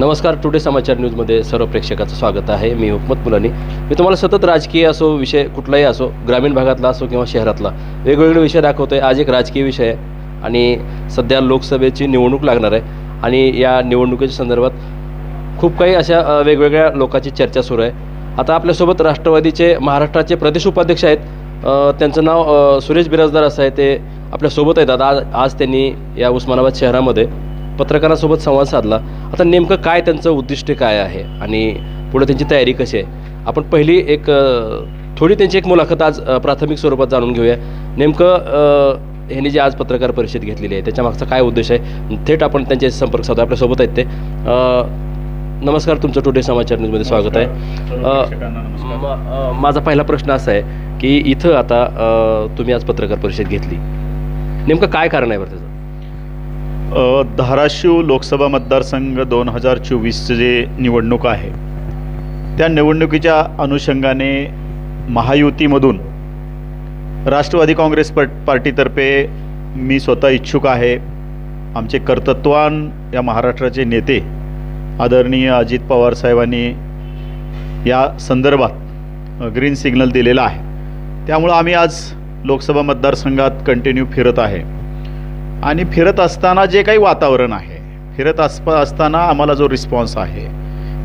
नमस्कार टुडे समाचार न्यूजमध्ये सर्व प्रेक्षकाचं स्वागत आहे. मी हुकमत मुलानी. मी तुम्हाला सतत राजकीय असो विषय कुठलाही असो ग्रामीण भागातला असो किंवा शहरातला वेगवेगळे विषय दाखवतो आहे आज एक राजकीय विषय आहे आणि सध्या लोकसभेची निवडणूक लागणार आहे आणि या निवडणुकीच्या संदर्भात खूप काही अशा वेगवेगळ्या लोकांची चर्चा सुरू आहे. आता आपल्यासोबत राष्ट्रवादीचे महाराष्ट्राचे प्रदेश उपाध्यक्ष आहेत. त्यांचं नाव सुरेश बिराजदार असं आहे. ते आपल्यासोबत आहेत. आता आज आज त्यांनी या उस्मानाबाद शहरामध्ये पत्रकारांसोबत संवाद साधला. आता नेमकं काय त्यांचं उद्दिष्ट काय आहे? आणि पुढे त्यांची तयारी कशी आहे? आपण पहिली एक थोडी त्यांची एक मुलाखत आज प्राथमिक स्वरूपात जाणून घेऊया. नेमकं ह्यांनी जी आज पत्रकार परिषद घेतलेली आहे त्याच्या मागचा काय उद्देश आहे? थेट आपण त्यांचे संपर्क साधू आपल्यासोबत आहेत ते. नमस्कार तुमचं टुडे समाचार न्यूजमध्ये स्वागत आहे. माझा पहिला प्रश्न असा आहे की इथं आता तुम्ही आज पत्रकार परिषद घेतली. नेमकं काय कारण आहे बरं त्याचं? धाराशिव लोकसभा मतदारसंघ दोन हजार चोवीसचं जे निवडणूक आहे त्या निवडणुकीच्या अनुषंगाने महायुतीमधून राष्ट्रवादी काँग्रेस पट पार्टीतर्फे मी स्वतः इच्छुक आहे. आमचे कर्तृत्वान या महाराष्ट्राचे नेते आदरणीय अजित पवार साहेबांनी या संदर्भात ग्रीन सिग्नल दिलेला आहे. त्यामुळं आम्ही आज लोकसभा मतदारसंघात कंटिन्यू फिरत आहे. आणि फिरत असताना जे काही वातावरण आहे फिरत असप असताना आम्हाला जो रिस्पॉन्स आहे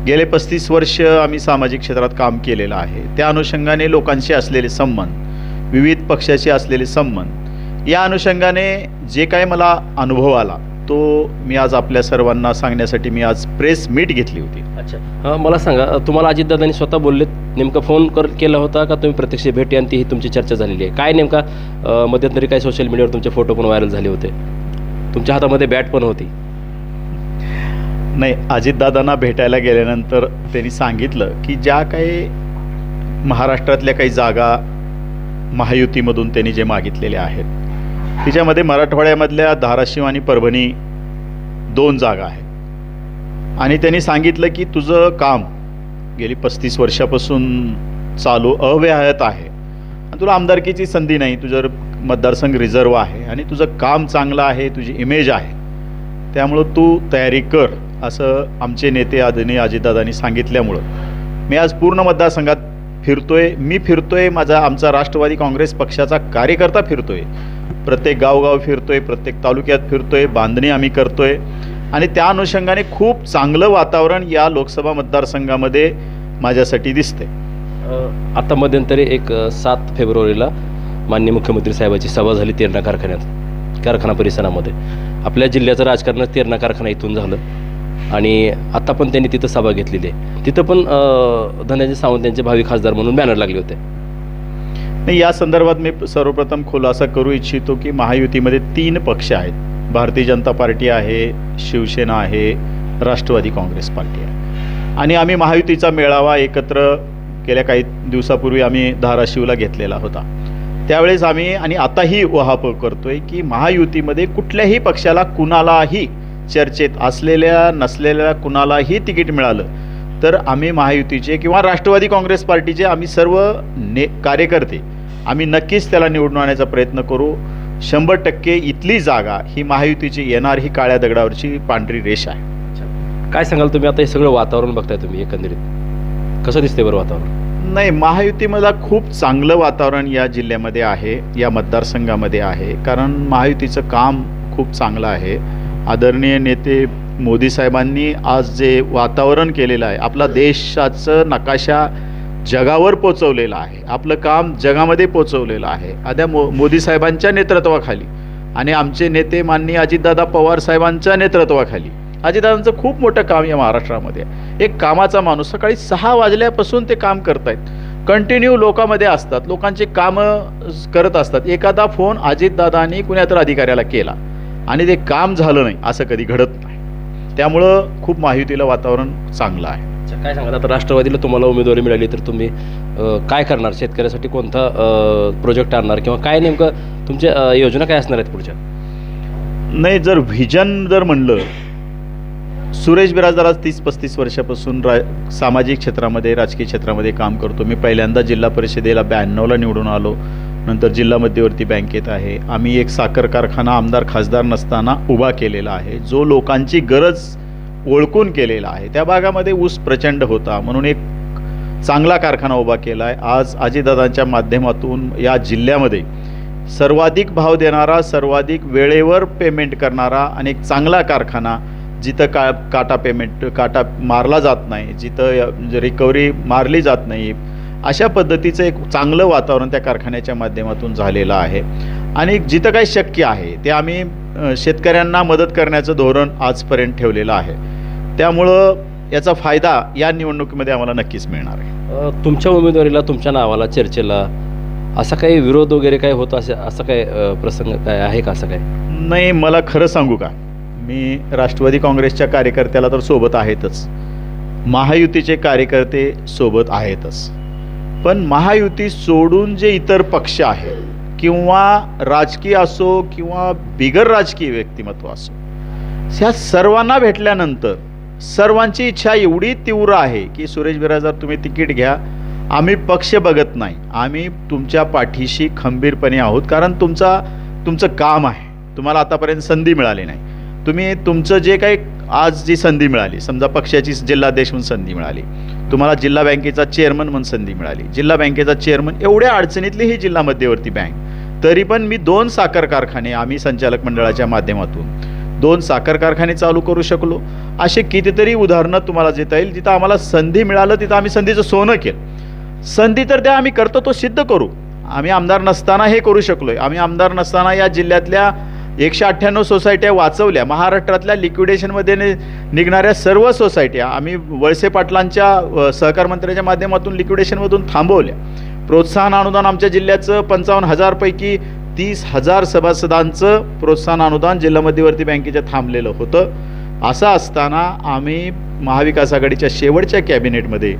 गेले पस्तीस वर्ष आम्ही सामाजिक क्षेत्रात काम केलेलं आहे. त्या अनुषंगाने लोकांशी असलेले संबंध विविध पक्षाशी असलेले संबंध या अनुषंगाने जे काय मला अनुभव आला तो मी आज आपल्या सर्वांना सांगण्यासाठी मी आज प्रेस मीट घेतली होती. अच्छा. मला सांगा तुम्हाला अजितदादांनी स्वतः बोललेत नेमका फोन कर केला होता का तुम्ही प्रत्यक्ष भेटी आणि ती ही तुमची चर्चा झालेली आहे? काय नेमका मध्यंतरी काय सोशल मीडियावर तुमचे फोटो पण व्हायरल झाले होते? तुमच्या हातामध्ये बॅट पण होती. नाही अजितदादांना भेटायला गेल्यानंतर त्यांनी सांगितलं की ज्या काही महाराष्ट्रातल्या काही जागा महायुतीमधून त्यांनी जे मागितलेल्या आहेत तिच्यामध्ये मराठवाड्यामधल्या धाराशिव आणि परभणी दोन जागा आहेत. आणि त्यांनी सांगितलं की तुझं काम गेली पस्तीस वर्षापासून चालू अव्याहत आहे. आणि तुला आमदारकीची संधी नाही तुझं मतदारसंघ रिझर्व आहे आणि तुझं काम चांगलं आहे तुझी इमेज आहे. त्यामुळं तू तयारी कर असं आमचे नेते आदरणीय अजितदादांनी सांगितल्यामुळं. मी आज पूर्ण मतदारसंघात फिरतोय मी फिरतोय माझा आमचा राष्ट्रवादी काँग्रेस पक्षाचा कार्यकर्ता फिरतोय. प्रत्येक गावगाव फिरतो आहे प्रत्येक तालुक्यात फिरतो आहे बांधणी आम्ही करतो आहे आणि त्या अनुषंगाने खूप चांगलं वातावरण या लोकसभा मतदारसंघामध्ये माझ्यासाठी दिसते आता मध्यंतरी एक सात फेब्रुवारीला माननीय मुख्यमंत्री साहेबाची सभा झाली तेरणा कारखान्यात कारखाना परिसरामध्ये. आपल्या जिल्ह्याचं राजकारण तेरणा कारखाना इथून झालं. आणि आता पण त्यांनी तिथं सभा घेतलेली आहे. तिथं पण धनंजय सावंत यांचे भावी खासदार म्हणून बॅनर लागले होते. नाही या संदर्भात मी सर्वप्रथम खुलासा करू इच्छितो की महायुतीमध्ये तीन पक्ष आहेत. भारतीय जनता पार्टी आहे शिवसेना आहे राष्ट्रवादी काँग्रेस पार्टी आहे. आणि आम्ही महायुतीचा मेळावा एकत्र गेल्या काही दिवसापूर्वी आम्ही धाराशिवला घेतलेला होता. त्यावेळेस आम्ही आणि आताही वहाप करतोय की महायुतीमध्ये कुठल्याही पक्षाला कुणालाही चर्चेत असलेल्या नसलेल्या कुणालाही तिकीट मिळालं तर आम्ही महायुतीचे किंवा राष्ट्रवादी काँग्रेस पार्टीचे आम्ही सर्व ने कार्यकर्ते आम्ही नक्कीच त्याला निवडून आणण्याचा प्रयत्न करू. शंभर टक्के इथली जागा ही महायुतीची येणार ही काळ्या दगडावरची पांढरी रेष आहे. काय सांगाल तुम्ही? आता हे सगळं वातावरण बघताय तुम्ही एकंदरीत. कसं दिसतंय बरं वातावरण? नाही महायुतीमध्ये खूप चांगलं वातावरण या जिल्ह्यामध्ये आहे या मतदारसंघामध्ये आहे. कारण महायुतीचं काम खूप चांगलं आहे. आदरणीय नेते मोदी साहेबांनी आज जे वातावरण केलेलं आहे आपला देशाचं नकाशा जगावर पोचवलेलं आहे. आपलं काम जगामध्ये पोचवलेलं आहे. आद्या मो मोदी साहेबांच्या नेतृत्वाखाली आणि आमचे नेते माननीय अजितदादा पवार साहेबांच्या नेतृत्वाखाली. अजितदादांचं खूप मोठं काम या महाराष्ट्रामध्ये एक कामाचा माणूस सकाळी सहा वाजल्यापासून ते काम करतायत. कंटिन्यू लोकांमध्ये असतात. लोकांचे कामं करत असतात. एखादा फोन अजितदादांनी कुण्या तर अधिकाऱ्याला केला आणि ते काम झालं नाही. असं कधी घडत नाही. त्यामुळं खूप माहितीला वातावरण चांगलं आहे. अच्छा, काय सांगाल? आता राष्ट्रवादीला तुम्हाला उमेदवारी मिळाली तर तुम्ही काय करणार? शेतकऱ्यासाठी कोणता प्रोजेक्ट आणणार किंवा काय नेमकं तुमच्या योजना काय असणार आहेत पुढच्या? नाही जर व्हिजन जर म्हणलं सुरेश बिराजदार आज तीस पस्तीस वर्षापासून रा सामाजिक क्षेत्रामध्ये राजकीय क्षेत्रामध्ये काम करतो. मी पहिल्यांदा जिल्हा परिषदेला ब्याण्णवला निवडून आलो. नंतर जिल्हा मध्यवर्ती बँकेत आहे. आम्ही एक साखर कारखाना आमदार खासदार नसताना उभा केलेला आहे. जो लोकांची गरज ओळखून केलेला आहे. त्या भागामध्ये ऊस प्रचंड होता. म्हणून एक चांगला कारखाना उभा केला आहे आज अजितदादांच्या माध्यमातून या जिल्ह्यामध्ये सर्वाधिक भाव देणारा सर्वाधिक वेळेवर पेमेंट करणारा आणि एक चांगला कारखाना जिथं का काटा पेमेंट काटा मारला जात नाही जिथं रिकव्हरी म्हणजे मारली जात नाही अशा पद्धतीचं एक चांगलं वातावरण त्या कारखान्याच्या माध्यमातून झालेलं आहे. आणि जिथं काही शक्य आहे ते आम्ही शेतकऱ्यांना मदत करण्याचं धोरण आजपर्यंत ठेवलेलं आहे. त्यामुळं याचा फायदा या निवडणुकीमध्ये आम्हाला नक्कीच मिळणार आहे. तुमच्या उमेदवारीला तुमच्या नावाला चर्चेला असा काही विरोध वगैरे काय होतो असं असं काय प्रसंग काय आहे का असं काय नाही मला खरं सांगू का? मी राष्ट्रवादी काँग्रेसच्या कार्यकर्त्याला तर सोबत आहेतच. महायुतीचे कार्यकर्ते सोबत आहेतच. पण महायुती सोडून जे इतर पक्ष आहेत किंवा राजकीय असो किंवा बिगर राजकीय व्यक्तिमत्व असो ह्या सर्वांना भेटल्यानंतर सर्वांची इच्छा एवढी तीव्र आहे की सुरेश बिराजदार तुम्ही तिकीट घ्या आम्ही पक्ष बघत नाही. आम्ही तुमच्या पाठीशी खंबीरपणे आहोत कारण तुमचा तुमचं काम आहे. तुम्हाला आतापर्यंत संधी मिळाली नाही. तुम्ही तुमचं जे काही आज जी संधी मिळाली समजा पक्षाची जिल्हाध्यक्ष म्हणून संधी मिळाली तुम्हाला जिल्हा बँकेचा चेअरमन म्हणून संधी मिळाली जिल्हा बँकेचा चेअरमन एवढ्या अडचणीतली ही जिल्हा मध्यवर्ती बँक. तरी पण मी दोन साखर कारखाने आम्ही संचालक मंडळाच्या माध्यमातून दोन साखर कारखाने चालू करू शकलो. असे कितीतरी उदाहरणं तुम्हाला देता येईल. जिथं आम्हाला संधी मिळालं तिथं आम्ही संधीचं सोनं केलं. संधी तर त्या आम्ही करतो तो सिद्ध करू. आम्ही आमदार नसताना हे करू शकलो आहे आम्ही आमदार नसताना या जिल्ह्यातल्या एकशे अठ्ठ्याण्णव सोसायट्या वाचवल्या. महाराष्ट्रातल्या लिक्विडेशनमध्ये निघणाऱ्या सर्व सोसायट्या आम्ही वळसे पाटलांच्या सहकार मंत्र्याच्या माध्यमातून लिक्विडेशनमधून थांबवल्या. प्रोत्साहन अनुदान आमच्या जिल्ह्याचं पंचावन्न हजारपैकी तीस हजार सभासदांचं प्रोत्साहन अनुदान जिल्हा मध्यवर्ती बँकेच्या थांबलेलं होतं. असं असताना आम्ही महाविकास आघाडीच्या शेवटच्या कॅबिनेटमध्ये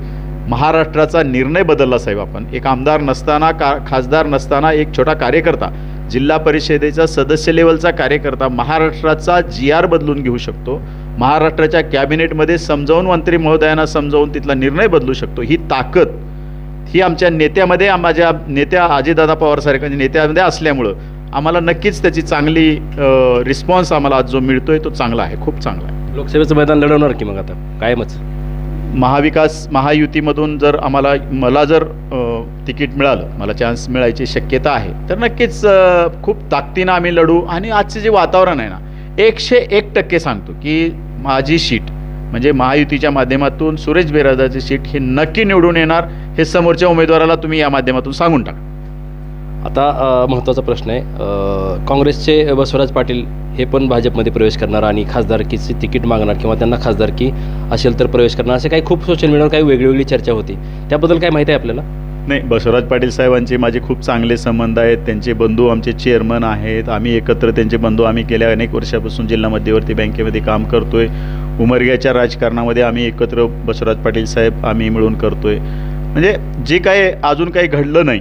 महाराष्ट्राचा निर्णय बदलला साहेब आपण. एक आमदार नसताना का खासदार नसताना एक छोटा कार्यकर्ता जिल्हा परिषदेचा सदस्य लेवलचा कार्यकर्ता महाराष्ट्राचा जी आर बदलून घेऊ शकतो. महाराष्ट्राच्या कॅबिनेटमध्ये समजावून मंत्री महोदयांना समजावून तिथला निर्णय बदलू शकतो. ही ताकद ही आमच्या नेत्यामध्ये माझ्या नेत्या अजितदादा पवारसारख्या नेत्यामध्ये असल्यामुळं आम्हाला नक्कीच त्याची चांगली रिस्पॉन्स आम्हाला आज जो मिळतोय तो चांगला आहे खूप चांगला आहे. लोकसभेचं मैदान लढवणार की मग आता? कायमच. महाविकास महायुतीमधून जर आम्हाला मला जर तिकीट मिळालं मला चान्स मिळायची शक्यता आहे तर नक्कीच खूप ताकदीनं आम्ही लढू. आणि आजचे जे वातावरण आहे ना एकशे एक टक्के सांगतो की माझी सीट म्हणजे महायुतीच्या माध्यमातून सुरेश बिराजाची सीट ही नक्की निवडून येणार हे समोरच्या उमेदवाराला तुम्ही या माध्यमातून सांगून टाका. आता महत्त्वाचा प्रश्न आहे. काँग्रेसचे बसवराज पाटील हे पण भाजपमध्ये प्रवेश करणार आणि खासदारकीचे तिकीट मागणार किंवा त्यांना खासदारकी असेल तर प्रवेश करणार असे काही खूप सोशल मीडियावर काही वेगळी वेगळी चर्चा होती. त्याबद्दल काय माहिती आहे आपल्याला? नाही बसवराज पाटील साहेबांचे माझे खूप चांगले संबंध आहेत. त्यांचे बंधू आमचे चेअरमन आहेत. आम्ही एकत्र त्यांचे बंधू आम्ही गेल्या अनेक वर्षापासून जिल्हा मध्यवर्ती बँकेमध्ये काम करतोय. उमरग्याच्या राजकारणामध्ये आम्ही एकत्र बसवराज पाटील साहेब आम्ही मिळून करतोय. म्हणजे जे काय अजून काही घडलं नाही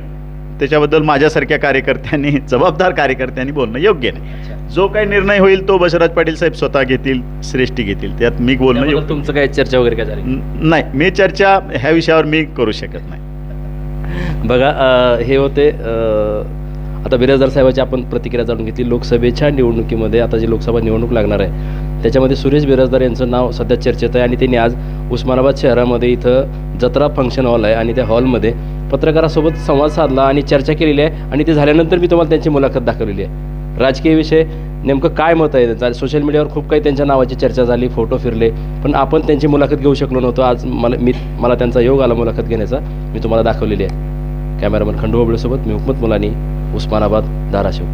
त्याच्याबद्दल माझ्यासारख्या कार्यकर्त्यांनी जबाबदार कार्यकर्त्यांनी बोलणं योग्य नाही. जो काही निर्णय होईल तो बसवराज पाटील साहेब स्वतः घेतील श्रेष्ठी घेतील. त्यात मी बोलणं तुमचं काय चर्चा वगैरे काय झाली? नाही. मी चर्चा ह्या विषयावर मी करू शकत नाही. बघा हे होते आता बिराजदार साहेबांची आपण प्रतिक्रिया जाणून घेतली. लोकसभेच्या निवडणुकीमध्ये आता जी लोकसभा निवडणूक लागणार आहे त्याच्यामध्ये सुरेश बिराजदार यांचं नाव सध्या चर्चेत आहे आणि त्यांनी आज उस्मानाबाद शहरामध्ये इथं जत्रा फंक्शन हॉल आहे आणि त्या हॉलमध्ये पत्रकारासोबत संवाद साधला आणि चर्चा केलेली आहे. आणि ते झाल्यानंतर मी तुम्हाला त्यांची मुलाखत दाखवलेली आहे. राजकीय विषय नेमकं काय मत आहे? त्यांचं सोशल मीडियावर खूप काही त्यांच्या नावाची चर्चा झाली फोटो फिरले पण आपण त्यांची मुलाखत घेऊ शकलो नव्हतो. आज मला मी मला त्यांचा योग आला मुलाखत घेण्याचा. मी तुम्हाला दाखवलेली आहे. कॅमेरामन खंडू सोबत मी हुकमत मुलानी उस्मानाबाद धाराशिव.